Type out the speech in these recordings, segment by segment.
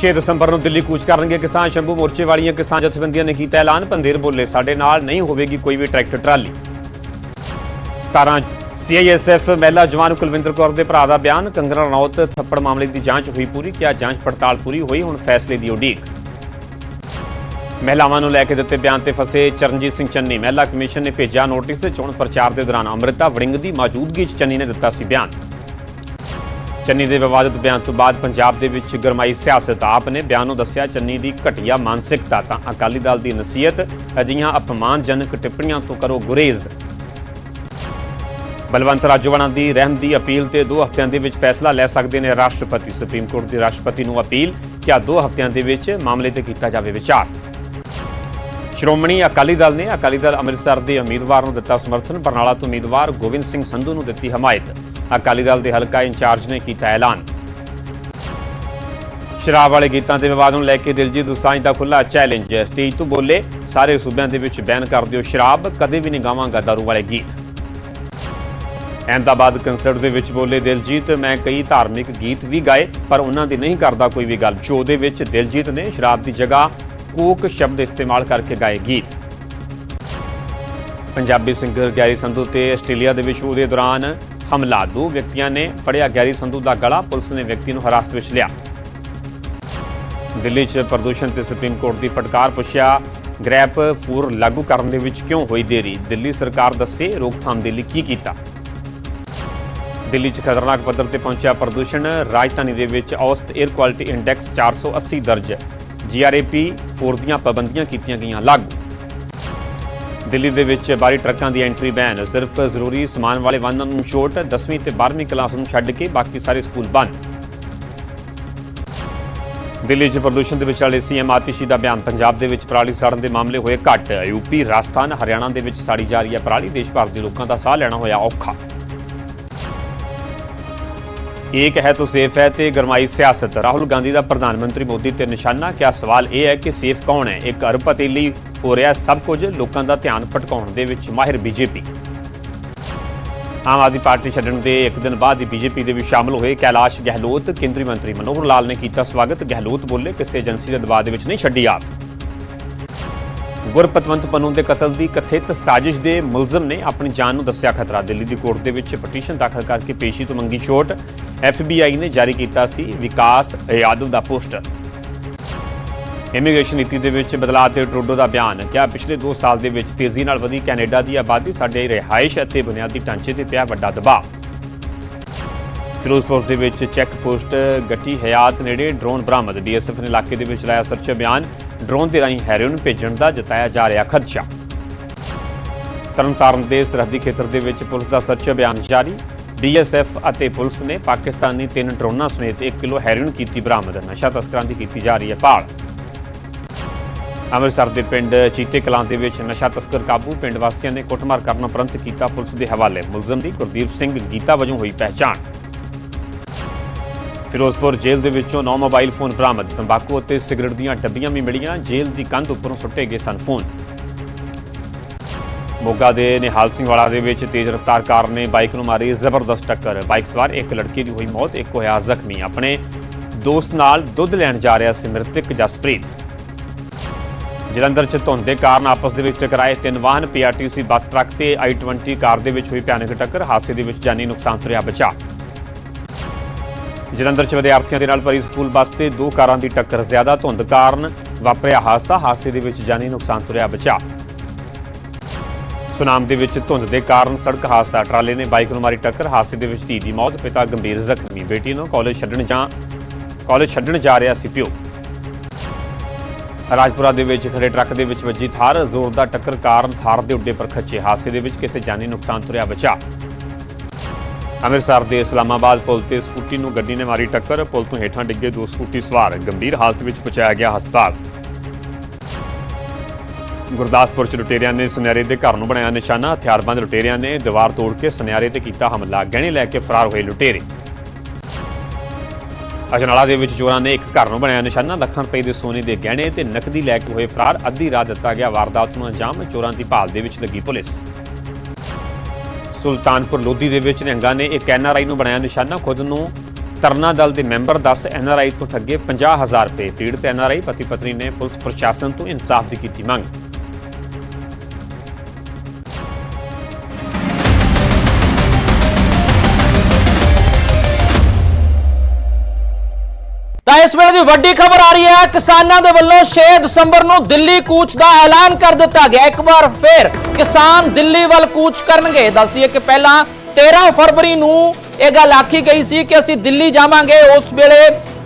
6 ਦਸੰਬਰ ਨੂੰ ਦਿੱਲੀ ਕੂਚ ਕਰਨਗੇ ਕਿਸਾਨ ਸ਼ੰਭੂ ਮੋਰਚੇ ਵਾਲੀਆਂ ਕਿਸਾਨ ਜਥੇਬੰਦੀਆਂ ਨੇ ਕੀਤਾ ਐਲਾਨ। ਪੰਦੇਰ ਬੋਲੇ, ਸਾਡੇ ਨਾਲ ਨਹੀਂ ਹੋਵੇਗੀ ਕੋਈ ਵੀ ਟਰੈਕਟਰ ਟਰਾਲੀ। 17 ਸੀਆਈਐਸਐਫ ਮਹਿਲਾ ਜਵਾਨ ਕੁਲਵਿੰਦਰ ਕੌਰ ਦੇ ਭਰਾ ਦਾ ਬਿਆਨ। ਕੰਗਰਾ ਰਣੌਤ ਥੱਪੜ ਮਾਮਲੇ ਦੀ ਜਾਂਚ ਹੋਈ ਪੂਰੀ, ਕਿਹਾ ਜਾਂਚ ਪੜਤਾਲ ਪੂਰੀ ਹੋਈ, ਹੁਣ ਫੈਸਲੇ ਦੀ ਉਡੀਕ। ਮਹਿਲਾਵਾਂ ਨੂੰ ਲੈ ਕੇ ਦਿੱਤੇ ਬਿਆਨ ਤੇ ਫਸੇ ਚਰਨਜੀਤ ਸਿੰਘ ਚੰਨੀ। ਮਹਿਲਾ ਕਮਿਸ਼ਨ ਨੇ ਭੇਜਿਆ ਨੋਟਿਸ, ਚੋਣ ਪ੍ਰਚਾਰ ਦੇ ਦੌਰਾਨ ਅੰਮ੍ਰਿਤਾ ਵੜਿੰਗ ਦੀ ਮੌਜੂਦਗੀ 'ਚ ਚੰਨੀ ਨੇ ਦਿੱਤਾ ਸੀ ਬਿਆਨ। ਚੰਨੀ ਦੇ ਵਿਵਾਦਤ ਬਿਆਨ ਤੋਂ ਬਾਅਦ ਪੰਜਾਬ ਦੇ ਵਿੱਚ ਗਰਮਾਈ ਸਿਆਸਤ। ਆਪ ਨੇ ਬਿਆਨ ਨੂੰ ਦੱਸਿਆ, ਚੰਨੀ ਦੀ ਘਟੀਆ ਮਾਨਸਿਕਤਾ, ਤਾਂ ਅਕਾਲੀ ਦਲ ਦੀ ਨਸੀਹਤ, ਅਜਿਹੀਆਂ ਅਪਮਾਨਜਨਕ ਟਿੱਪਣੀਆਂ ਤੋਂ ਕਰੋ ਗੁਰੇਜ਼। ਬਲਵੰਤ ਰਾਜੋਵਾਣਾ ਦੀ ਰਹਿਮ ਦੀ ਅਪੀਲ ਤੇ 2 ਹਫ਼ਤਿਆਂ ਦੇ ਵਿੱਚ ਫੈਸਲਾ ਲੈ ਸਕਦੇ ਨੇ ਰਾਸ਼ਟਰਪਤੀ। ਸੁਪਰੀਮ ਕੋਰਟ ਦੇ ਰਾਸ਼ਟਰਪਤੀ ਨੂੰ ਅਪੀਲ, ਕਿ ਆ 2 ਹਫ਼ਤਿਆਂ ਦੇ ਵਿੱਚ ਮਾਮਲੇ ਤੇ ਕੀਤਾ ਜਾਵੇ ਵਿਚਾਰ। ਸ਼੍ਰੋਮਣੀ ਅਕਾਲੀ ਦਲ ਨੇ ਅਕਾਲੀ ਦਲ ਅੰਮ੍ਰਿਤਸਰ ਦੇ ਉਮੀਦਵਾਰ ਨੂੰ ਦਿੱਤਾ ਸਮਰਥਨ। ਬਰਨਾਲਾ ਤੋਂ ਉਮੀਦਵਾਰ ਗੋਬਿੰਦ ਸਿੰਘ ਸੰਧੂ ਨੂੰ ਦਿੱਤੀ ਹਮਾਇਤ। ਅਕਾਲੀ ਦਲ ਦੇ ਹਲਕਾ ਇੰਚਾਰਜ ਨੇ ਕੀਤਾ ਐਲਾਨ। ਸ਼ਰਾਬ ਵਾਲੇ ਗੀਤਾਂ ਦੇ ਵਿਵਾਦ ਨੂੰ ਲੈ ਕੇ ਦਿਲਜੀਤ ਦੋਸਾਂਝ ਦਾ ਖੁੱਲਾ ਚੈਲੰਜ। ਸਟੇਜ ਤੋਂ ਬੋਲੇ, ਸਾਰੇ ਸੂਬਿਆਂ ਦੇ ਵਿੱਚ ਬੈਨ ਕਰ ਦਿਓ ਸ਼ਰਾਬ, ਕਦੇ ਵੀ ਨਹੀਂ ਗਾਵਾਂਗਾ ਦਾਰੂ ਵਾਲੇ ਗੀਤ। ਅਹਿਮਦਾਬਾਦ ਕੰਸਰਟ ਦੇ ਵਿੱਚ ਬੋਲੇ ਦਿਲਜੀਤ, ਮੈਂ ਕਈ ਧਾਰਮਿਕ ਗੀਤ ਵੀ ਗਾਏ, ਪਰ ਉਹਨਾਂ ਦੀ ਨਹੀਂ ਕਰਦਾ ਕੋਈ ਵੀ ਗੱਲ। ਸ਼ੋਅ ਦੇ ਵਿੱਚ ਦਿਲਜੀਤ ਨੇ ਸ਼ਰਾਬ ਦੀ ਜਗ੍ਹਾ ਕੋਕ ਸ਼ਬਦ ਇਸਤੇਮਾਲ ਕਰਕੇ ਗਾਏ ਗੀਤ। ਪੰਜਾਬੀ ਸਿੰਗਰ ਗੈਰੀ ਸੰਧੂ ਤੇ ਆਸਟ੍ਰੇਲੀਆ ਦੇ ਵਿੱਚ ਸ਼ੋਅ ਦੇ ਦੌਰਾਨ ਹਮਲਾ। ਦੋ ਵਿਅਕਤੀਆਂ ਨੇ ਫੜਿਆ ਗੈਰੀ ਸੰਧੂ ਦਾ ਗਲਾ, ਪੁਲਿਸ ਨੇ ਵਿਅਕਤੀ ਨੂੰ ਹਿਰਾਸਤ ਵਿੱਚ ਲਿਆ। ਦਿੱਲੀ 'ਚ ਪ੍ਰਦੂਸ਼ਣ ਤੇ ਸੁਪਰੀਮ ਕੋਰਟ ਦੀ ਫਟਕਾਰ ਪੁੱਛਿਆ, ਗ੍ਰੈਪ ਫੂਰ ਲਾਗੂ ਕਰਨ ਦੇ ਵਿੱਚ ਕਿਉਂ ਹੋਈ ਦੇਰੀ? ਦਿੱਲੀ ਸਰਕਾਰ ਦੱਸੇ ਰੋਕਥਾਮ ਦੇ ਲਈ ਕੀ ਕੀਤਾ? ਦਿੱਲੀ 'ਚ ਖਤਰਨਾਕ ਪੱਧਰ ਤੇ ਪਹੁੰਚਿਆ ਪ੍ਰਦੂਸ਼ਣ। ਰਾਜਧਾਨੀ ਦੇ ਵਿੱਚ ਔਸਤ 에ਅਰ ਕੁਆਲਿਟੀ ਇੰਡੈਕਸ 480 ਦਰਜ। ਜੀਆਰਏਪੀ 4 ਦੀਆਂ ਪਾਬੰਦੀਆਂ ਕੀਤੀਆਂ ਗਈਆਂ ਲਾਗੂ। ਦਿੱਲੀ ਦੇ ਵਿੱਚ ਬਾਹਰੀ ਟਰੱਕਾਂ ਦੀ ਐਂਟਰੀ ਬੈਨ। ਸਿਰਫ ਜ਼ਰੂਰੀ ਸਮਾਨ ਵਾਲੇ ਵਾਹਨਾਂ ਨੂੰ ਛੋਟ 10ਵੀਂ ਤੇ 12ਵੀਂ ਕਲਾਸ ਨੂੰ ਛੱਡ ਕੇ ਬਾਕੀ ਸਾਰੇ ਸਕੂਲ ਬੰਦ। ਦਿੱਲੀ 'ਚ ਪ੍ਰਦੂਸ਼ਣ ਦੇ ਵਿਚਾਲੇ ਸੀਐਮ ਆਤਿਸ਼ੀ ਦਾ ਬਿਆਨ। ਪੰਜਾਬ ਦੇ ਵਿੱਚ ਪਰਾਲੀ ਸਾੜਨ ਦੇ ਮਾਮਲੇ ਹੋਏ ਘੱਟ। ਯੂਪੀ, ਰਾਜਸਥਾਨ, ਹਰਿਆਣਾ ਦੇ ਵਿੱਚ ਸਾੜੀ ਜਾ ਰਹੀ ਹੈ ਪਰਾਲੀ। ਦੇਸ਼ ਭਰ ਦੇ ਲੋਕਾਂ ਦਾ ਸਾਹ ਲੈਣਾ ਹੋਇਆ ਔਖਾ। ਇੱਕ ਹੈ ਤਾਂ ਸੇਫ ਹੈ ਤੇ ਗਰਮਾਈ ਸਿਆਸਤ। ਰਾਹੁਲ ਗਾਂਧੀ ਦਾ ਪ੍ਰਧਾਨ ਮੰਤਰੀ ਮੋਦੀ ਤੇ ਨਿਸ਼ਾਨਾ। ਕਿਆ ਸਵਾਲ ਇਹ ਹੈ ਕਿ ਸੇਫ ਕੌਣ ਹੈ? ਇੱਕ ਅਰਬਪਤੀ ਲਈ ਹੋ ਰਿਹਾ ਸਭ ਕੁਝ, ਲੋਕਾਂ ਦਾ ਧਿਆਨ ਭਟਕਾਉਣ ਦੇ ਵਿੱਚ ਮਾਹਿਰ ਬੀਜੇਪੀ। ਆਮ ਆਦਮੀ ਪਾਰਟੀ ਛੱਡਣ ਦੇ ਇੱਕ ਦਿਨ ਬਾਅਦ ਹੀ ਬੀਜੇਪੀ ਦੇ ਵਿੱਚ ਸ਼ਾਮਲ ਹੋਏ ਕੈਲਾਸ਼ ਗਹਿਲੋਤ। ਕੇਂਦਰੀ ਮੰਤਰੀ ਮਨੋਹਰ ਲਾਲ ਨੇ ਕੀਤਾ ਸਵਾਗਤ। ਗਹਿਲੋਤ ਬੋਲੇ, ਕਿਸੇ ਏਜੰਸੀ ਦੇ ਦਬਾਅ ਦੇ ਵਿੱਚ ਨਹੀਂ ਛੱਡੀ ਆਪ। ਗੁਰਪਤਵੰਤ ਪੰਨੂ ਦੇ ਕਤਲ ਦੀ ਕਥਿਤ ਸਾਜ਼ਿਸ਼ ਦੇ ਮੁਲਜ਼ਮ ਨੇ ਆਪਣੀ ਜਾਨ ਨੂੰ ਦੱਸਿਆ ਖਤਰਾ। ਦਿੱਲੀ ਦੀ ਕੋਰਟ ਦੇ ਵਿੱਚ ਪਟੀਸ਼ਨ ਦਾਖਲ ਕਰਕੇ ਪੇਸ਼ੀ ਤੋਂ ਮੰਗੀ ਛੋਟ। ਐਫਬੀਆਈ ਨੇ ਜਾਰੀ ਕੀਤਾ ਸੀ ਵਿਕਾਸ ਯਾਦਵ ਦਾ ਪੋਸਟਰ। ਇਮੀਗ੍ਰੇਸ਼ਨ ਨੀਤੀ ਦੇ ਵਿੱਚ ਬਦਲਾਅ ਤੇ ਟਰੂਡੋ ਦਾ ਬਿਆਨ। ਕਿਹਾ ਪਿਛਲੇ 2 ਸਾਲ ਦੇ ਵਿੱਚ ਤੇਜ਼ੀ ਨਾਲ ਵਧੀ ਕੈਨੇਡਾ ਦੀ ਆਬਾਦੀ, ਸਾਡੇ ਰਿਹਾਇਸ਼ ਅਤੇ ਬੁਨਿਆਦੀ ਢਾਂਚੇ ਤੇ ਪਿਆ ਵੱਡਾ ਦਬਾਅ। ਫਿਰੋਜ਼ਪੁਰ ਦੇ ਵਿੱਚ ਚੈੱਕ ਪੋਸਟ ਗੱਟੀ ਹਯਾਤ ਨੇੜੇ ਡਰੋਨ ਬਰਾਮਦ। ਡੀਐਸਐਫ ਨੇ ਇਲਾਕੇ ਦੇ ਵਿੱਚ ਲਾਇਆ ਸਰਚ ਅਭਿਆਨ। ਡਰੋਨ ਦੇ ਰਾਹੀਂ ਹੈਰੋਇਨ ਭੇਜਣ ਦਾ ਜਤਾਇਆ ਜਾ ਰਿਹਾ ਖਦਸ਼ਾ। ਤਰਨਤਾਰਨ ਦੇ ਸਰਹੱਦੀ ਖੇਤਰ ਦੇ ਵਿੱਚ ਪੁਲਿਸ ਦਾ ਸਰਚ ਅਭਿਆਨ ਜਾਰੀ। ਡੀਐਸਐਫ ਅਤੇ ਪੁਲਿਸ ਨੇ ਪਾਕਿਸਤਾਨੀ ਤਿੰਨ ਡਰੋਨਾਂ ਸਮੇਤ 1 ਕਿਲੋ ਹੈਰੋਇਨ ਕੀਤੀ ਬਰਾਮਦ। ਨਸ਼ਾ ਤਸਕਰਾਂ ਦੀ ਕੀਤੀ ਜਾ ਰਹੀ ਹੈ ਭਾਲ। ਅੰਮ੍ਰਿਤਸਰ ਦੇ ਪਿੰਡ ਚੀਤੇ ਕਲਾਂ ਦੇ ਵਿੱਚ ਨਸ਼ਾ ਤਸਕਰ ਕਾਬੂ ਪਿੰਡ ਵਾਸੀਆਂ ਨੇ ਕੁੱਟਮਾਰ ਕਰਨ ਉਪਰੰਤ ਕੀਤਾ ਪੁਲਿਸ ਦੇ ਹਵਾਲੇ। ਮੁਲਜ਼ਮ ਦੀ ਗੁਰਦੀਪ ਸਿੰਘ ਗੀਤਾ ਵਜੋਂ ਹੋਈ ਪਹਿਚਾਣ। ਫਿਰੋਜ਼ਪੁਰ ਜੇਲ੍ਹ ਦੇ ਵਿੱਚੋਂ 9 ਮੋਬਾਈਲ ਫੋਨ ਬਰਾਮਦ। ਤੰਬਾਕੂ ਅਤੇ ਸਿਗਰਟ ਦੀਆਂ ਡੱਬੀਆਂ ਵੀ ਮਿਲੀਆਂ। ਜੇਲ੍ਹ ਦੀ ਕੰਧ ਉੱਪਰੋਂ ਸੁੱਟੇ ਗਏ ਸਨ ਫੋਨ। ਮੋਗਾ ਦੇ ਨਿਹਾਲ ਸਿੰਘ ਵਾਲਾ ਦੇ ਵਿੱਚ ਤੇਜ਼ ਰਫ਼ਤਾਰ ਕਾਰ ਨੇ ਬਾਈਕ ਨੂੰ ਮਾਰੀ ਜ਼ਬਰਦਸਤ ਟੱਕਰ। ਬਾਈਕ ਸਵਾਰ ਇੱਕ ਲੜਕੀ ਦੀ ਹੋਈ ਮੌਤ, ਇੱਕ ਹੋਇਆ ਜ਼ਖਮੀ। ਆਪਣੇ ਦੋਸਤ ਨਾਲ ਦੁੱਧ ਲੈਣ ਜਾ ਰਿਹਾ ਸੀ ਮ੍ਰਿਤਕ ਜਸਪ੍ਰੀਤ। ਜਲੰਧਰ 'ਚ ਧੁੰਦ ਦੇ ਕਾਰਨ ਆਪਸ ਦੇ ਵਿੱਚ ਟਕਰਾਏ ਤਿੰਨ ਵਾਹਨ ਪੀਆਰਟੀਸੀ ਬੱਸ ਟਰੱਕ ਤੇ i20 ਕਾਰ ਦੇ ਵਿੱਚ ਹੋਈ ਭਿਆਨਕ ਟੱਕਰ। ਹਾਦਸੇ ਦੇ ਵਿੱਚ ਜਾਨੀ ਨੁਕਸਾਨ ਤੋਂ ਰਿਹਾ ਬਚਾ। ਜਲੰਧਰ 'ਚ ਵਿਦਿਆਰਥੀਆਂ ਦੇ ਨਾਲ ਭਰੀ ਸਕੂਲ ਬੱਸ ਤੇ ਦੋ ਕਾਰਾਂ ਦੀ ਟੱਕਰ। ਜ਼ਿਆਦਾ ਧੁੰਦ ਕਾਰਨ ਵਾਪਰਿਆ ਹਾਦਸਾ। ਹਾਦਸੇ ਦੇ ਵਿੱਚ ਜਾਨੀ ਨੁਕਸਾਨ ਤੋਂ ਰਿਹਾ ਬਚਾ। ਸੁਨਾਮ ਦੇ ਵਿੱਚ ਧੁੰਦ ਦੇ ਕਾਰਨ ਸੜਕ ਹਾਦਸਾ। ਟਰਾਲੇ ਨੇ ਬਾਈਕ ਨੂੰ ਮਾਰੀ ਟੱਕਰ। ਹਾਦਸੇ ਦੇ ਵਿੱਚ ਧੀ ਦੀ ਮੌਤ, ਪਿਤਾ ਗੰਭੀਰ ਜ਼ਖਮੀ। ਬੇਟੀ ਨੂੰ ਕਾਲਜ ਛੱਡਣ ਜਾਂ ਕਾਲਜ ਛੱਡਣ ਜਾ ਰਿਹਾ ਸੀ ਪਿਓ। ਰਾਜਪੁਰਾ ਦੇ ਵਿੱਚ ਖੜੇ ਟਰੱਕ ਦੇ ਵਿੱਚ ਵੱਜੀ ਥਾਰ। ਜ਼ੋਰਦਾਰ ਟੱਕਰ ਕਾਰਨ ਥਾਰ ਦੇ ਉੱਡੇ ਪਰ ਖੱਚੇ। ਹਾਦਸੇ ਦੇ ਵਿੱਚ ਕਿਸੇ ਜਾਨੀ ਨੁਕਸਾਨ ਤੁਰਿਆ ਰਿਹਾ ਬਚਾ। ਅੰਮ੍ਰਿਤਸਰ ਦੇ ਇਸਲਾਮਾਬਾਦ ਪੁਲ ਤੇ ਸਕੂਟੀ ਨੂੰ ਗੱਡੀ ਨੇ ਮਾਰੀ ਟੱਕਰ। ਪੁਲ ਤੋਂ ਹੇਠਾਂ ਡਿੱਗੇ ਦੋ ਸਕੂਟੀ ਸਵਾਰ। ਗੰਭੀਰ ਹਾਲਤ ਵਿੱਚ ਪਹੁੰਚਾਇਆ ਗਿਆ ਹਸਪਤਾਲ। ਗੁਰਦਾਸਪੁਰ ਚ ਲੁਟੇਰਿਆਂ ਨੇ ਸੁਨਿਆਰੇ ਦੇ ਘਰ ਨੂੰ ਬਣਾਇਆ ਨਿਸ਼ਾਨਾ। ਹਥਿਆਰਬੰਦ ਲੁਟੇਰਿਆਂ ਨੇ ਦੀਵਾਰ ਤੋੜ ਕੇ ਸੁਨਿਆਰੇ ਤੇ ਕੀਤਾ ਹਮਲਾ। ਗਹਿਣੇ ਲੈ ਕੇ ਫਰਾਰ ਹੋਏ ਲੁਟੇਰੇ। ਅਜਨਾਲਾ ਦੇ ਵਿੱਚ ਚੋਰਾਂ ਨੇ ਇੱਕ ਘਰ ਨੂੰ ਬਣਾਇਆ ਨਿਸ਼ਾਨਾ। ਲੱਖਾਂ ਰੁਪਏ ਦੇ ਸੋਨੇ ਦੇ ਗਹਿਣੇ ਤੇ ਨਕਦੀ ਲੈ ਕੇ ਹੋਏ ਫਰਾਰ। ਅੱਧੀ ਰਾਤ ਦਿੱਤਾ ਗਿਆ ਵਾਰਦਾਤ ਨੂੰ ਅੰਜਾਮ। ਚੋਰਾਂ ਦੀ ਭਾਲ ਦੇ ਵਿੱਚ ਲੱਗੀ ਪੁਲਿਸ। ਸੁਲਤਾਨਪੁਰ ਲੋਧੀ ਦੇ ਵਿੱਚ ਨਿਹੰਗਾਂ ਨੇ ਇੱਕ ਐਨਆਰਆਈ ਨੂੰ ਬਣਾਇਆ ਨਿਸ਼ਾਨਾ। ਖੁਦ ਨੂੰ ਤਰਨਾ ਦਲ ਦੇ ਮੈਂਬਰ 10 ਐਨਆਰਆਈ ਤੋਂ ਠੱਗੇ 50000 ਰੁਪਏ। ਪੀੜਤ ਐਨਆਰਆਈ ਪਤੀ ਪਤਨੀ ਨੇ ਪੁਲਿਸ ਪ੍ਰਸ਼ਾਸਨ ਤੋਂ ਇਨਸਾਫ ਦੀ ਕੀਤੀ ਮੰਗ। ਤਾਂ ਇਸ ਵੇਲੇ ਦੀ ਵੱਡੀ ਖਬਰ ਆ ਰਹੀ ਹੈ, ਕਿਸਾਨਾਂ ਦੇ ਵੱਲੋਂ 6 ਦਸੰਬਰ ਨੂੰ ਦਿੱਲੀ ਕੂਚ ਦਾ ਐਲਾਨ ਕਰ ਦਿੱਤਾ ਗਿਆ। ਇੱਕ ਵਾਰ ਫਿਰ ਕਿਸਾਨ ਦਿੱਲੀ ਵੱਲ ਕੂਚ ਕਰਨਗੇ। ਦੱਸ ਦਈਏ ਕਿ ਪਹਿਲਾਂ 13 ਫਰਵਰੀ ਨੂੰ ਇਹ ਗੱਲ ਆਖੀ ਗਈ ਸੀ ਕਿ ਅਸੀਂ ਦਿੱਲੀ ਜਾਵਾਂਗੇ। ਉਸ ਵੇਲੇ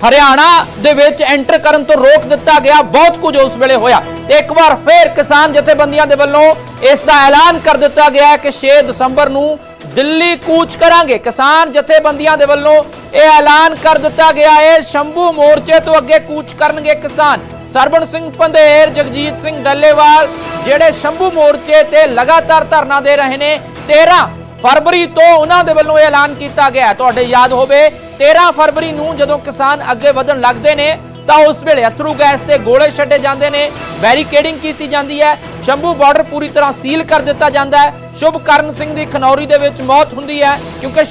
ਹਰਿਆਣਾ ਦੇ ਵਿੱਚ ਐਂਟਰ ਕਰਨ ਤੋਂ ਰੋਕ ਦਿੱਤਾ ਗਿਆ। ਬਹੁਤ ਕੁਝ ਉਸ ਵੇਲੇ ਹੋਇਆ। ਇੱਕ ਵਾਰ ਫਿਰ ਕਿਸਾਨ ਜਥੇਬੰਦੀਆਂ ਦੇ ਵੱਲੋਂ ਇਸ ਦਾ ਐਲਾਨ ਕਰ ਦਿੱਤਾ ਗਿਆ ਕਿ 6 ਦਸੰਬਰ ਨੂੰ ਦਿੱਲੀ ਕੂਚ ਕਰਾਂਗੇ। ਕਿਸਾਨ ਜਥੇਬੰਦੀਆਂ ਦੇ ਵੱਲੋਂ ਇਹ ਐਲਾਨ ਕਰ ਦਿੱਤਾ ਗਿਆ ਹੈ। ਸ਼ੰਭੂ ਮੋਰਚੇ ਤੋਂ ਅੱਗੇ ਕੂਚ ਕਰਨਗੇ ਕਿਸਾਨ। ਸਰਬਣ ਸਿੰਘ ਪੰਧੇਰ, ਜਗਜੀਤ ਸਿੰਘ ਡੱਲੇਵਾਲ, ਜਿਹੜੇ ਸ਼ੰਭੂ ਮੋਰਚੇ ਤੇ ਲਗਾਤਾਰ ਧਰਨਾ ਦੇ ਰਹੇ ਨੇ 13 ਫਰਵਰੀ ਤੋਂ ਉਹਨਾਂ ਦੇ ਵੱਲੋਂ ਇਹ ਐਲਾਨ ਕੀਤਾ ਗਿਆ ਤੁਹਾਡੇ ਯਾਦ ਹੋਵੇ 13 ਫਰਵਰੀ ਨੂੰ ਜਦੋਂ ਕਿਸਾਨ ਅੱਗੇ ਵਧਣ ਲੱਗਦੇ ਨੇ ਤਾਂ ਉਸ ਵੇਲੇ ਅਥਰੂ ਗੈਸ ਦੇ ਗੋਲੇ ਛੱਡੇ ਜਾਂਦੇ ਨੇ, ਬੈਰੀਕੇਡਿੰਗ ਕੀਤੀ ਜਾਂਦੀ ਹੈ, ਸ਼ੰਭੂ ਬਾਰਡਰ ਪੂਰੀ ਤਰ੍ਹਾਂ ਸੀਲ ਕਰ ਦਿੱਤਾ ਜਾਂਦਾ ਹੈ। ਸ਼ੁਭਕਰਨ ਸਿੰਘ ਦੀ ਖਨੌਰੀ ਦੇ ਵਿੱਚ ਮੌਤ ਹੁੰਦੀ ਹੈ, ਕਿਉਂਕਿ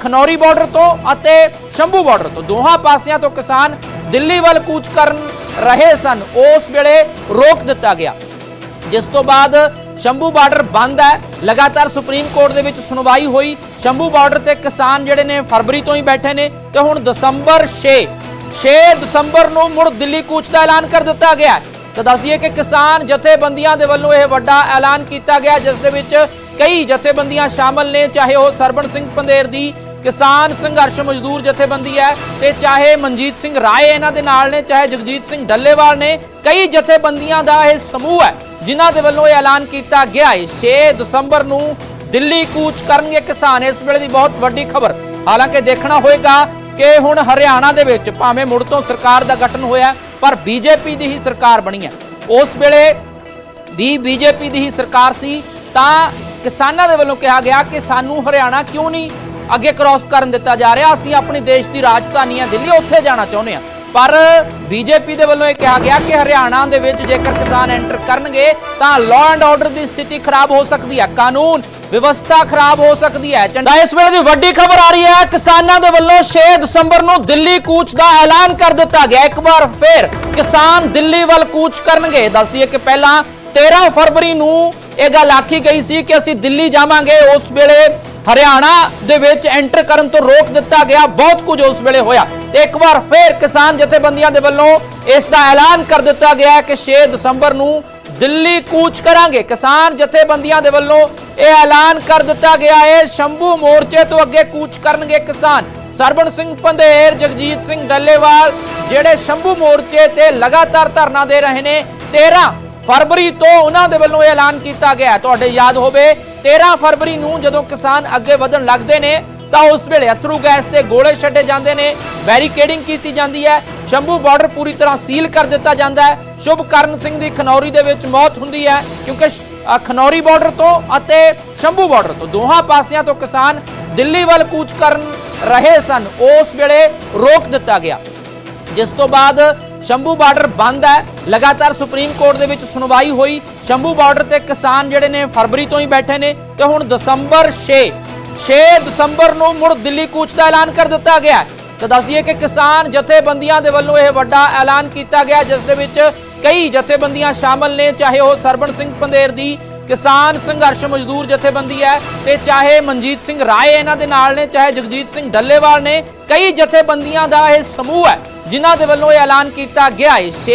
ਖਨੌਰੀ ਬਾਰਡਰ ਤੋਂ ਅਤੇ ਸ਼ੰਭੂ ਬਾਰਡਰ ਤੋਂ ਦੋਹਾਂ ਪਾਸਿਆਂ ਤੋਂ ਕਿਸਾਨ ਦਿੱਲੀ ਵੱਲ ਕੂਚ ਕਰਨ ਰਹੇ ਸਨ। ਉਸ ਵੇਲੇ ਰੋਕ ਦਿੱਤਾ ਗਿਆ। ਜਿਸ ਤੋਂ ਬਾਅਦ ਸ਼ੰਭੂ ਬਾਰਡਰ ਬੰਦ ਹੈ। ਲਗਾਤਾਰ ਸੁਪਰੀਮ ਕੋਰਟ ਦੇ ਵਿੱਚ ਸੁਣਵਾਈ ਹੋਈ। ਸ਼ੰਭੂ ਬਾਰਡਰ ਤੇ ਕਿਸਾਨ ਜਿਹੜੇ ਨੇ ਫਰਵਰੀ ਤੋਂ ਹੀ ਬੈਠੇ ਨੇ ਤੇ ਹੁਣ ਦਸੰਬਰ 6 6 ਦਸੰਬਰ ਨੂੰ ਮੁੜ ਦਿੱਲੀ ਕੂਚ ਦਾ ਐਲਾਨ ਕਰ ਦਿੱਤਾ ਗਿਆ ਹੈ। ਤਾਂ ਦੱਸ ਦਈਏ ਕਿ ਕਿਸਾਨ ਜਥੇਬੰਦੀਆਂ ਦੇ ਵੱਲੋਂ ਇਹ ਵੱਡਾ ਐਲਾਨ ਕੀਤਾ ਗਿਆ, ਜਿਸ ਦੇ ਵਿੱਚ ਕਈ ਜਥੇਬੰਦੀਆਂ ਸ਼ਾਮਲ ਨੇ, ਚਾਹੇ ਉਹ ਸਰਬਣ ਸਿੰਘ ਪੰਧੇਰ ਦੀ ਕਿਸਾਨ ਸੰਘਰਸ਼ ਮਜ਼ਦੂਰ ਜਥੇਬੰਦੀ ਹੈ ਤੇ ਚਾਹੇ ਮਨਜੀਤ ਸਿੰਘ ਰਾਏ ਇਹਨਾਂ ਦੇ ਨਾਲ ਨੇ, ਚਾਹੇ ਜਗਜੀਤ ਸਿੰਘ ਡੱਲੇਵਾਲ ਨੇ, ਕਈ ਜਥੇਬੰਦੀਆਂ ਦਾ ਇਹ ਸਮੂਹ ਹੈ, ਜਿਨ੍ਹਾਂ ਦੇ ਵੱਲੋਂ ਇਹ ਐਲਾਨ ਕੀਤਾ ਗਿਆ ਹੈ 6 ਦਸੰਬਰ ਨੂੰ ਦਿੱਲੀ ਕੂਚ ਕਰਨਗੇ ਕਿਸਾਨ, ਇਸ ਵੇਲੇ ਦੀ ਬਹੁਤ ਵੱਡੀ ਖਬਰ ਹਾਲਾਂਕਿ ਦੇਖਣਾ ਹੋਏਗਾ ਕਿ ਹੁਣ ਹਰਿਆਣਾ ਦੇ ਵਿੱਚ ਭਾਵੇਂ ਮੁੜ ਤੋਂ ਸਰਕਾਰ ਦਾ ਗਠਨ ਹੋਇਆ ਹੈ, ਪਰ ਬੀਜੇਪੀ ਦੀ ਹੀ ਸਰਕਾਰ ਬਣੀ ਹੈ। ਉਸ ਵੇਲੇ ਵੀ ਬੀਜੇਪੀ ਦੀ ਹੀ ਸਰਕਾਰ ਸੀ ਤਾਂ ਕਿਸਾਨਾਂ ਦੇ ਵੱਲੋਂ ਕਿਹਾ ਗਿਆ ਕਿ ਸਾਨੂੰ ਹਰਿਆਣਾ ਕਿਉਂ ਨਹੀਂ ਅੱਗੇ ਕ੍ਰਾਸ ਕਰਨ ਦਿੱਤਾ ਜਾ ਰਿਹਾ? ਅਸੀਂ ਆਪਣੇ ਦੇਸ਼ ਦੀ ਰਾਜਧਾਨੀ ਹੈ ਦਿੱਲੀ ਉੱਥੇ ਜਾਣਾ ਚਾਹੁੰਦੇ ਹਾਂ। ਪਰ ਬੀਜੇਪੀ ਦੇ ਵੱਲੋਂ ਇਹ ਕਿਹਾ ਗਿਆ ਕਿ ਹਰਿਆਣਾ ਦੇ ਵਿੱਚ ਜੇਕਰ ਕਿਸਾਨ ਐਂਟਰ ਕਰਨਗੇ, ਤਾਂ ਲਾਅ ਐਂਡ ਆਰਡਰ ਦੀ ਸਥਿਤੀ ਖਰਾਬ ਹੋ ਸਕਦੀ ਹੈ, ਕਾਨੂੰਨ ਵਿਵਸਥਾ ਖਰਾਬ ਹੋ ਸਕਦੀ ਹੈ। ਤਾਂ ਇਸ ਵੇਲੇ ਦੀ ਵੱਡੀ ਖਬਰ ਆ ਰਹੀ ਹੈ, ਕਿਸਾਨਾਂ ਦੇ ਵੱਲੋਂ 6 ਦਸੰਬਰ ਨੂੰ ਦਿੱਲੀ ਕੂਚ ਦਾ ਐਲਾਨ ਕਰ ਦਿੱਤਾ ਗਿਆ। ਇੱਕ ਵਾਰ ਫਿਰ ਕਿਸਾਨ ਦਿੱਲੀ ਵੱਲ ਕੂਚ ਕਰਨਗੇ। ਦੱਸ ਦਈਏ ਕਿ ਪਹਿਲਾਂ 13 ਫਰਵਰੀ ਨੂੰ ਇਹ ਗੱਲ ਆਖੀ ਗਈ ਸੀ ਕਿ ਅਸੀਂ ਦਿੱਲੀ ਜਾਵਾਂਗੇ। ਉਸ ਵੇਲੇ ਹਰਿਆਣਾ ਦੇ ਵਿੱਚ ਐਂਟਰ ਕਰਨ ਤੋਂ ਰੋਕ ਦਿੱਤਾ ਗਿਆ। ਬਹੁਤ ਕੁਝ ਉਸ ਵੇਲੇ ਹੋਇਆ। ਤੇ ਇੱਕ ਵਾਰ ਫਿਰ ਕਿਸਾਨ ਜਥੇਬੰਦੀਆਂ ਦੇ ਵੱਲੋਂ ਇਸ ਦਾ ਐਲਾਨ ਕਰ ਦਿੱਤਾ ਗਿਆ ਹੈ ਕਿ 6 ਦਸੰਬਰ ਨੂੰ ਦਿੱਲੀ ਕੂਚ ਕਰਾਂਗੇ। ਕਿਸਾਨ ਜਥੇਬੰਦੀਆਂ ਦੇ ਵੱਲੋਂ ਇਹ ਐਲਾਨ ਕਰ ਦਿੱਤਾ ਗਿਆ ਹੈ, ਸ਼ੰਭੂ ਮੋਰਚੇ ਤੋਂ ਅੱਗੇ ਕੂਚ ਕਰਨਗੇ ਕਿਸਾਨ। ਸਰਬਣ ਸਿੰਘ ਪੰਧੇਰ, ਜਗਜੀਤ ਸਿੰਘ ਡੱਲੇਵਾਲ, ਜਿਹੜੇ ਸ਼ੰਭੂ ਮੋਰਚੇ ਤੇ ਲਗਾਤਾਰ ਧਰਨਾ ਦੇ ਰਹੇ ਨੇ 13 ਫਰਵਰੀ ਤੋਂ ਉਹਨਾਂ ਦੇ ਵੱਲੋਂ ਇਹ ਐਲਾਨ ਕੀਤਾ ਗਿਆ ਤੁਹਾਡੇ ਯਾਦ ਹੋਵੇ 13 ਫਰਵਰੀ ਨੂੰ ਜਦੋਂ ਕਿਸਾਨ ਅੱਗੇ ਵਧਣ ਲੱਗਦੇ ਨੇ ਤਾਂ ਉਸ ਵੇਲੇ ਅਥਰੂ ਗੈਸ ਦੇ ਗੋਲੇ ਛੱਡੇ ਜਾਂਦੇ ਨੇ, ਬੈਰੀਕੇਡਿੰਗ ਕੀਤੀ ਜਾਂਦੀ ਹੈ, ਸ਼ੰਭੂ ਬਾਰਡਰ ਪੂਰੀ ਤਰ੍ਹਾਂ ਸੀਲ ਕਰ ਦਿੱਤਾ ਜਾਂਦਾ ਹੈ। ਸ਼ੁਭਕਰਨ ਸਿੰਘ ਦੀ ਖਨੌਰੀ ਦੇ ਵਿੱਚ ਮੌਤ ਹੁੰਦੀ ਹੈ, ਕਿਉਂਕਿ ਖਨੌਰੀ ਬਾਰਡਰ ਤੋਂ ਅਤੇ ਸ਼ੰਭੂ ਬਾਰਡਰ ਤੋਂ ਦੋਹਾਂ ਪਾਸਿਆਂ ਤੋਂ ਕਿਸਾਨ ਦਿੱਲੀ ਵੱਲ ਕੂਚ ਕਰਨ ਰਹੇ ਸਨ। ਉਸ ਵੇਲੇ ਰੋਕ ਦਿੱਤਾ ਗਿਆ। ਜਿਸ ਤੋਂ ਬਾਅਦ ਸ਼ੰਭੂ ਬਾਰਡਰ ਬੰਦ ਹੈ। ਲਗਾਤਾਰ ਸੁਪਰੀਮ ਕੋਰਟ ਦੇ ਵਿੱਚ ਸੁਣਵਾਈ ਹੋਈ। ਸ਼ੰਭੂ ਬਾਰਡਰ ਤੇ ਕਿਸਾਨ ਜਿਹੜੇ ਨੇ ਫਰਵਰੀ ਤੋਂ ਹੀ ਬੈਠੇ ਨੇ ਤੇ ਹੁਣ ਦਸੰਬਰ 6 6 ਦਸੰਬਰ ਨੂੰ ਮੁੜ ਦਿੱਲੀ ਕੂਚ ਦਾ ਐਲਾਨ ਕਰ ਦਿੱਤਾ ਗਿਆ ਹੈ। ਤਾਂ ਦੱਸ ਦਈਏ ਕਿ ਕਿਸਾਨ ਜਥੇਬੰਦੀਆਂ ਦੇ ਵੱਲੋਂ ਇਹ ਵੱਡਾ ਐਲਾਨ ਕੀਤਾ ਗਿਆ, ਜਿਸ ਦੇ ਵਿੱਚ ਕਈ ਜਥੇਬੰਦੀਆਂ ਸ਼ਾਮਲ ਨੇ, ਚਾਹੇ ਉਹ ਸਰਬਣ ਸਿੰਘ ਪੰਧੇਰ ਦੀ ਕਿਸਾਨ ਸੰਘਰਸ਼ ਮਜ਼ਦੂਰ ਜਥੇਬੰਦੀ ਹੈ ਤੇ ਚਾਹੇ ਮਨਜੀਤ ਸਿੰਘ ਰਾਏ ਇਹਨਾਂ ਦੇ ਨਾਲ ਨੇ, ਚਾਹੇ ਜਗਜੀਤ ਸਿੰਘ ਡੱਲੇਵਾਲ ਨੇ, ਕਈ ਜਥੇਬੰਦੀਆਂ ਦਾ ਇਹ ਸਮੂਹ ਹੈ, ਜਿਨ੍ਹਾਂ ਦੇ ਵੱਲੋਂ ਇਹ ਐਲਾਨ ਕੀਤਾ ਗਿਆ ਹੈ ਛੇ